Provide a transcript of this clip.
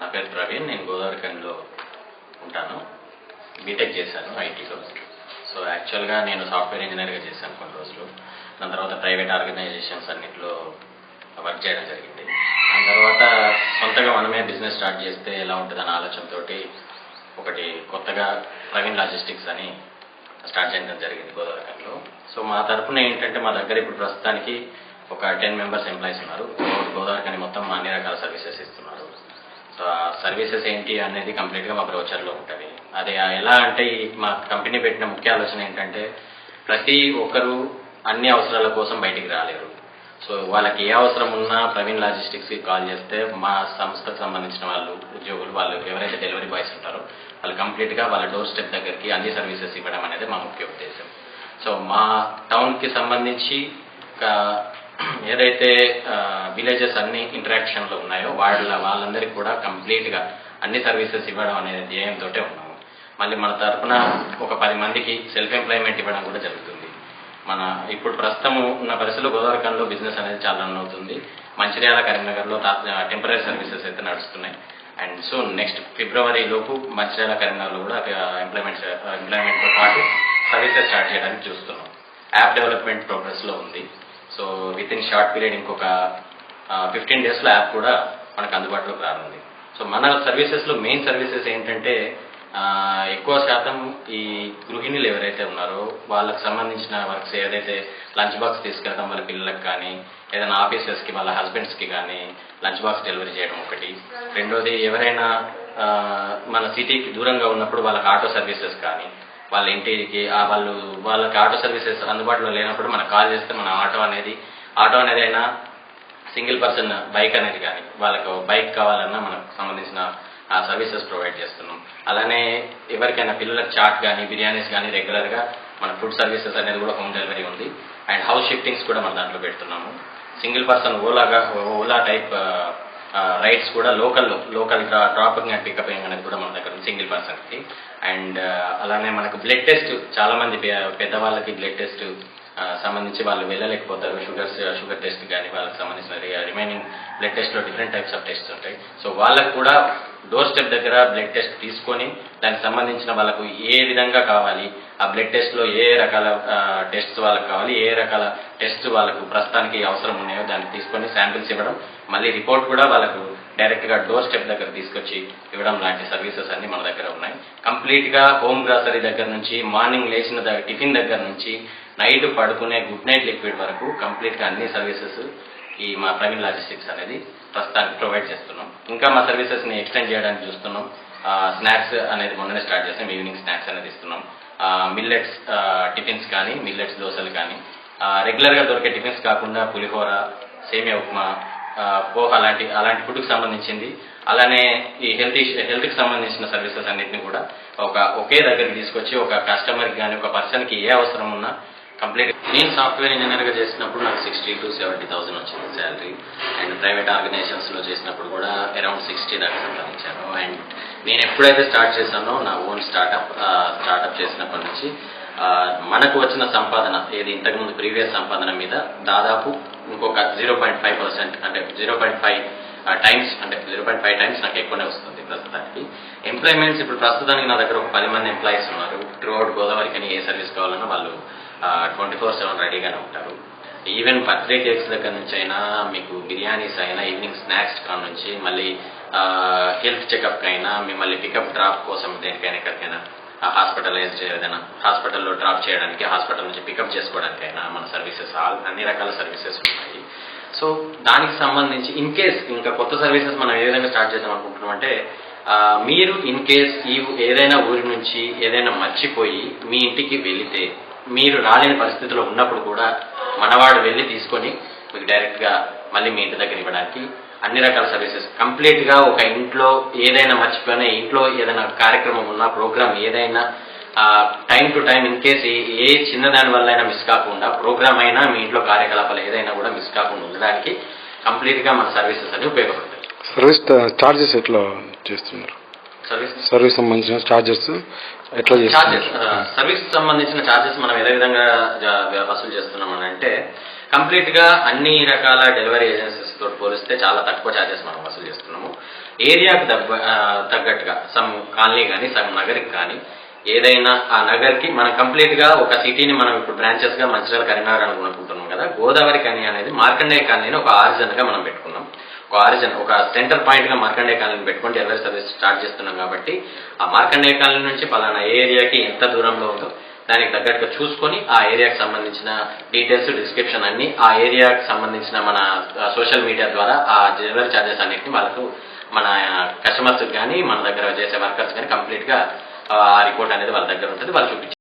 నా పేరు ప్రవీణ్ నేను గోదావరికంలో ఉంటాను. బీటెక్ చేశాను ఐటీలో. సో యాక్చువల్గా నేను సాఫ్ట్వేర్ ఇంజనీర్గా చేశాను కొన్ని రోజులు. దాని తర్వాత ప్రైవేట్ ఆర్గనైజేషన్స్ అన్నింటిలో వర్క్ చేయడం జరిగింది. దాని తర్వాత సొంతగా మనమే బిజినెస్ స్టార్ట్ చేస్తే ఎలా ఉంటుంది అనే ఆలోచనతో ఒకటి కొత్తగా ప్రవీణ్ లాజిస్టిక్స్ అని స్టార్ట్ చేయడం జరిగింది గోదావరిఖండ్లో సో మా తరపున ఏంటంటే మా దగ్గర ఇప్పుడు ప్రస్తుతానికి ఒక టెన్ మెంబర్స్ ఎంప్లాయీస్ ఉన్నారు. గోదావరికని మొత్తం అన్ని రకాల సర్వీసెస్ ఇస్తున్నారు. సర్వీసెస్ ఏంటి అనేది కంప్లీట్గా మా బ్రోచర్లో ఉంటుంది. అది ఎలా అంటే మా కంపెనీ పెట్టిన ముఖ్య ఆలోచన ఏంటంటే ప్రతి ఒక్కరు అన్ని అవసరాల కోసం బయటికి రాలేరు. సో వాళ్ళకి ఏ అవసరం ఉన్నా ప్రవీణ్ లాజిస్టిక్స్కి కాల్ చేస్తే మా సంస్థకు సంబంధించిన వాళ్ళు ఉద్యోగులు వాళ్ళు ఎవరైతే డెలివరీ బాయ్స్ ఉంటారో వాళ్ళు కంప్లీట్గా వాళ్ళ డోర్ స్టెప్ దగ్గరికి అన్ని సర్వీసెస్ ఇవ్వడం అనేది మా ముఖ్య ఉద్దేశం. సో మా టౌన్కి సంబంధించి ఏదైతే విలేజెస్ అన్ని ఇంటరాక్షన్లో ఉన్నాయో వాళ్ళ వాళ్ళందరికీ కూడా కంప్లీట్గా అన్ని సర్వీసెస్ ఇవ్వడం అనేది ధ్యేయంతో ఉన్నాము. మళ్ళీ మన తరఫున ఒక పది మందికి సెల్ఫ్ ఎంప్లాయ్మెంట్ ఇవ్వడం కూడా జరుగుతుంది. మన ఇప్పుడు ప్రస్తుతం ఉన్న పరిస్థితుల్లో గోదావరిఖండ్లో బిజినెస్ అనేది చాలా రన్ అవుతుంది. మంచిర్యాల కరీంనగర్లో టెంపరీ సర్వీసెస్ అయితే నడుస్తున్నాయి. అండ్ సో నెక్స్ట్ ఫిబ్రవరి లోపు మంచిర్యాల కరీంనగర్లో కూడా ఎంప్లాయ్మెంట్ ఎంప్లాయ్మెంట్తో పాటు సర్వీసెస్ స్టార్ట్ చేయడానికి చూస్తున్నాం. యాప్ డెవలప్మెంట్ ప్రోగ్రెస్లో ఉంది. So with in short period ఇంకొక ఫిఫ్టీన్ డేస్లో యాప్ కూడా మనకు అందుబాటులోకి రానుంది. సో మన సర్వీసెస్లో మెయిన్ సర్వీసెస్ ఏంటంటే ఎక్కువ శాతం ఈ గృహిణులు ఎవరైతే ఉన్నారో వాళ్ళకి సంబంధించిన వర్క్స్ ఏదైతే లంచ్ బాక్స్ తీసుకెళ్ళడం వాళ్ళ పిల్లలకు కానీ ఏదైనా ఆఫీసెస్కి వాళ్ళ హస్బెండ్స్కి కానీ లంచ్ బాక్స్ డెలివరీ చేయడం ఒకటి. రెండోది ఎవరైనా మన సిటీకి దూరంగా ఉన్నప్పుడు వాళ్ళకి ఆటో సర్వీసెస్ కానీ వాళ్ళ ఇంటికి ఆ వాళ్ళు వాళ్ళకి ఆటో సర్వీసెస్ అందుబాటులో లేనప్పుడు మనకు కాల్ చేస్తే మన ఆటో అనేది ఆటో అనేది అయినా సింగిల్ పర్సన్ బైక్ అనేది కానీ వాళ్ళకు బైక్ కావాలన్నా మనకు సంబంధించిన ఆ సర్వీసెస్ ప్రొవైడ్ చేస్తున్నాం. అలానే ఎవరికైనా పిల్లలకు చాట్ కానీ బిర్యానీస్ కానీ రెగ్యులర్గా మన ఫుడ్ సర్వీసెస్ అనేది కూడా హోమ్ డెలివరీ ఉంది. అండ్ హౌస్ షిఫ్టింగ్స్ కూడా మన దాంట్లో పెడుతున్నాము. సింగిల్ పర్సన్ ఓలాగా ఓలా టైప్ రైడ్స్ కూడా లోకల్లో లోకల్ డ్రాపింగ్ అండ్ పికప్ అనేది కూడా మన దగ్గర ఉంది సింగిల్ పర్సన్కి అండ్ అలానే మనకు బ్లడ్ టెస్ట్ చాలా మంది పెద్దవాళ్ళకి బ్లడ్ టెస్ట్ సంబంధించి వాళ్ళు వెళ్ళలేకపోతారు షుగర్స్ షుగర్ టెస్ట్ కానీ వాళ్ళకి సంబంధించిన రిమైనింగ్ బ్లడ్ టెస్ట్లో డిఫరెంట్ టైప్స్ ఆఫ్ టెస్ట్ ఉంటాయి. సో వాళ్ళకు కూడా డోర్ స్టెప్ దగ్గర బ్లడ్ టెస్ట్ తీసుకొని దానికి సంబంధించిన వాళ్ళకు ఏ విధంగా కావాలి ఆ బ్లడ్ టెస్ట్లో ఏ రకాల టెస్ట్ వాళ్ళకి కావాలి ఏ రకాల టెస్ట్ వాళ్ళకు ప్రస్తుతానికి అవసరం ఉన్నాయో దాన్ని తీసుకొని శాంపిల్స్ ఇవ్వడం. మళ్ళీ రిపోర్ట్ కూడా వాళ్ళకు డైరెక్ట్గా డోర్ స్టెప్ దగ్గర తీసుకొచ్చి ఇవ్వడం లాంటి సర్వీసెస్ అన్ని మన దగ్గర ఉన్నాయి. కంప్లీట్గా హోమ్ గ్రాసరీ దగ్గర నుంచి మార్నింగ్ లేచిన టిఫిన్ దగ్గర నుంచి నైట్ పడుకునే గుడ్ నైట్ లిక్విడ్ వరకు కంప్లీట్గా అన్ని సర్వీసెస్ ఈ మా ప్రవీణ్ లాజిస్టిక్స్ అనేది ప్రస్తుతానికి ప్రొవైడ్ చేస్తున్నాం. ఇంకా మా సర్వీసెస్ని ఎక్స్టెండ్ చేయడానికి చూస్తున్నాం. స్నాక్స్ అనేది మొన్ననే స్టార్ట్ చేస్తాం ఈవినింగ్ స్నాక్స్ అనేది ఇస్తున్నాం. మిల్లెట్స్ టిఫిన్స్ కానీ మిల్లెట్స్ దోశలు కానీ రెగ్యులర్గా దొరికే టిఫిన్స్ కాకుండా పులిహోర సేమియా ఉప్మా పోహ అలాంటి అలాంటి ఫుడ్కి సంబంధించింది. అలానే ఈ హెల్త్ హెల్త్కి సంబంధించిన సర్వీసెస్ అన్నింటినీ కూడా ఒక ఒకే దగ్గరికి తీసుకొచ్చి ఒక కస్టమర్కి కానీ ఒక పర్సన్కి ఏ అవసరం ఉన్నా కంప్లీట్. నేను సాఫ్ట్వేర్ ఇంజనీర్గా చేసినప్పుడు నాకు సిక్స్టీ టు సెవెంటీ థౌసండ్ వచ్చింది శాలరీ అండ్ ప్రైవేట్ ఆర్గనైజేషన్స్లో చేసినప్పుడు కూడా అరౌండ్ సిక్స్టీ దాకా సంపాదించాను. అండ్ నేను ఎప్పుడైతే స్టార్ట్ చేశానో నా ఓన్ స్టార్టప్ స్టార్టప్ చేసినప్పటి నుంచి మనకు వచ్చిన సంపాదన ఏది ఇంతకుముందు ప్రీవియస్ సంపాదన మీద దాదాపు ఇంకొక జీరో పాయింట్ ఫైవ్ పర్సెంట్ అంటే జీరో పాయింట్ ఫైవ్ టైమ్స్ అంటే జీరో పాయింట్ ఫైవ్ టైమ్స్ నాకు ఎక్కువనే వస్తుంది ప్రస్తుతానికి. ఎంప్లాయ్మెంట్స్ ఇప్పుడు ప్రస్తుతానికి నా దగ్గర ఒక పది మంది ఎంప్లాయీస్ ఉన్నారు. త్రూ అవుట్ గోదావరికి అని ఏ సర్వీస్ కావాలన్నా వాళ్ళు ట్వంటీ ఫోర్ సెవెన్ రెడీగానే ఉంటారు. ఈవెన్ బర్త్డే కేక్స్ దగ్గర నుంచి అయినా మీకు బిర్యానీస్ అయినా ఈవినింగ్ స్నాక్స్ కాడ నుంచి మళ్ళీ హెల్త్ చెకప్ అయినా మిమ్మల్ని పికప్ డ్రాప్ కోసం దేనికైనా ఎక్కడికైనా హాస్పిటలైజ్ ఏదైనా హాస్పిటల్లో డ్రాప్ చేయడానికి హాస్పిటల్ నుంచి పికప్ చేసుకోవడానికైనా మన సర్వీసెస్ ఆల్ అన్ని రకాల సర్వీసెస్ ఉన్నాయి. సో దానికి సంబంధించి ఇన్ కేస్ ఇంకా కొత్త సర్వీసెస్ మనం ఏ విధంగా స్టార్ట్ చేద్దాం అనుకుంటున్నాం అంటే మీరు ఇన్ కేస్ ఈ ఏదైనా ఊరి నుంచి ఏదైనా మర్చిపోయి మీ ఇంటికి వెళితే మీరు రాలేని పరిస్థితిలో ఉన్నప్పుడు కూడా మనవాడు వెళ్ళి తీసుకొని మీకు డైరెక్ట్గా మళ్ళీ మీ ఇంటి దగ్గర ఇవ్వడానికి అన్ని రకాల సర్వీసెస్ కంప్లీట్గా ఒక ఇంట్లో ఏదైనా మర్చిపోయినా ఇంట్లో ఏదైనా కార్యక్రమం ఉన్నా ప్రోగ్రామ్ ఏదైనా time to time in case ఏ చిన్నదాని వల్ల అయినా మిస్ కాకుండా ప్రోగ్రామ్ అయినా మీ ఇంట్లో కార్యకలాపాలు ఏదైనా కూడా మిస్ కాకుండా ఉండడానికి కంప్లీట్గా మన సర్వీసెస్ అన్ని ఉపయోగపడతాయి. సర్వీస్ చార్జెస్ ఎట్లా చేస్తున్నారు? సర్వీస్ సర్వీస్ సంబంధించిన చార్జెస్ ఎట్లా చార్జెస్ సర్వీస్ సంబంధించిన చార్జెస్ మనం ఏ విధంగా వసూలు చేస్తున్నాం అని అంటే కంప్లీట్గా అన్ని రకాల డెలివరీ ఏజెన్సీస్ తోటి పోలిస్తే చాలా తక్కువ చార్జెస్ మనం వసూలు చేస్తున్నాము. ఏరియాకు తగ్గట్టుగా సమ్ కాలనీ కానీ సమ్ నగర్కి కానీ ఏదైనా ఆ నగర్కి మనం కంప్లీట్గా ఒక సిటీని మనం ఇప్పుడు బ్రాంచెస్గా మంచిర్యాల కరీంనగర్ అని అనుకుంటున్నాం కదా గోదావరి కని అనేది మార్కండేయ కాలనీని ఒక ఆరిజన్గా మనం పెట్టుకున్నాం. ఒక ఆరిజన్ ఒక సెంటర్ పాయింట్గా మార్కండే కాలనీ పెట్టుకుంటే డెలివరీ సర్వీస్ స్టార్ట్ చేస్తున్నాం కాబట్టి ఆ మార్కండేయ కాలనీ నుంచి పలానా ఏ ఏరియాకి ఎంత దూరంలో ఉందో దానికి తగ్గట్టుగా చూసుకొని ఆ ఏరియాకి సంబంధించిన డీటెయిల్స్ డిస్క్రిప్షన్ అన్ని ఆ ఏరియాకి సంబంధించిన మన సోషల్ మీడియా ద్వారా ఆ డెలివరీ ఛార్జెస్ అన్నిటిని వాళ్ళకు మన కస్టమర్స్ కానీ మన దగ్గర చేసే వర్కర్స్ కానీ కంప్లీట్గా ఆ రిపోర్ట్ అనేది వాళ్ళ దగ్గర ఉంటుంది వాళ్ళు చూపించారు